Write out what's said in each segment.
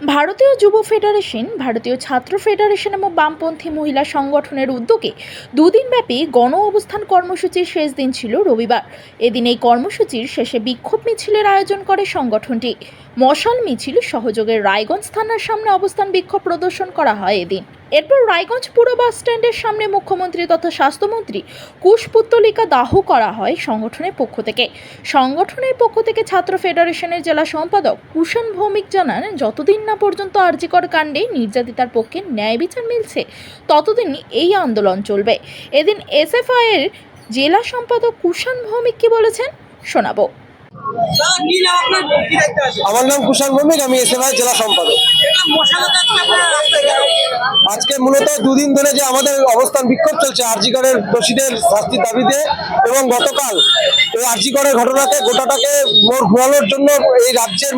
ভারতীয় যুব ফেডারেশন, ভারতীয় ছাত্র ফেডারেশন এবং বামপন্থী মহিলা সংগঠনের উদ্যোগে দুদিনব্যাপী গণ অবস্থান কর্মসূচির শেষ দিন ছিল রবিবার। এদিন এই কর্মসূচির শেষে বিক্ষোভ মিছিলের আয়োজন করে সংগঠনটি। মশাল মিছিল সহযোগের রায়গঞ্জ থানার সামনে অবস্থান বিক্ষোভ প্রদর্শন করা হয় এদিন। এরপর রায়গঞ্জ পুরো বাস স্ট্যান্ডের সামনে মুখ্যমন্ত্রী তথা স্বাস্থ্যমন্ত্রী কুশপুত্তলিকা দাহ করা হয় সংগঠনের পক্ষ থেকে। সংগঠনের পক্ষ থেকে ছাত্র ফেডারেশনের জেলা সম্পাদক কুষণ ভৌমিক জানান, যতদিন না পর্যন্ত আরজিকর কাণ্ডে নির্যাতিতার পক্ষে ন্যায় বিচার মিলছে ততদিন এই আন্দোলন চলবে। এদিন এসএফআই এর জেলা সম্পাদক কুষণ ভৌমিক কি বলেছেন শোনাবো। আমার নাম কুষাণ ভৌমিক, আমি এসএফআই জেলা সম্পাদক। আজকে মূলত দুদিন ধরে যে আমাদের অবস্থান বিক্ষোভ চলছে আরজিগড়ের দোষীদের শাস্তির দাবিতে এবং গতকাল এই আরজিগড়ের ঘটনাকে, গোটাটাকে মোড় ঘোরানোর জন্য এই রাজ্যের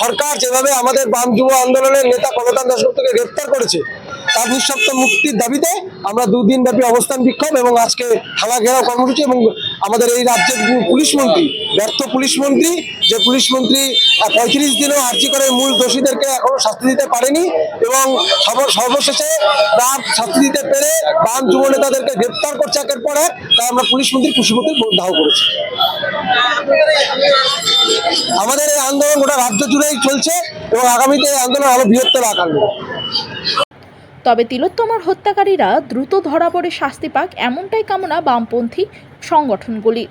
সরকার যেভাবে আমাদের বাম যুব আন্দোলনের নেতা কলকান দাসগুপ্তকে গ্রেপ্তার করেছে তার নিঃশব্দ মুক্তির দাবিতে আমরা দুদিন ব্যাপী অবস্থান বিক্ষোভ এবং আজকে থানা ঘেরাও কর্মসূচি এবং আমাদের এই রাজ্যের পুলিশ মন্ত্রী, ব্যর্থ পুলিশ মন্ত্রী, যে পুলিশ মন্ত্রী পঁয়ত্রিশ দিনও আর্জি করে মূল দোষীদেরকে এখনও শাস্তি দিতে পারেনি এবং সর্ব- সর্বশেষে তার শাস্তি দিতে পেরে বাম যুব নেতাদেরকে গ্রেপ্তার করছে একের পর এক, তাই আমরা পুলিশ মন্ত্রী কুশিমন্ত্রী দাহ করেছি। আমাদের এই আন্দোলন গোটা রাজ্য জুড়েই চলছে এবং আগামীতে এই আন্দোলন আরও বৃহত্তর আকার নেবে। তবে তিলোত্তমার হত্যাকারীরা দ্রুত ধরা পড়ে শাস্তি পাক এমনটাই কামনা বামপন্থী সংগঠনগুলি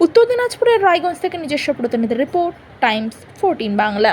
উত্তর দিনাজপুরের রায়গঞ্জ থেকে নিজস্ব প্রতিনিধি report, Times, fourteen Bangla.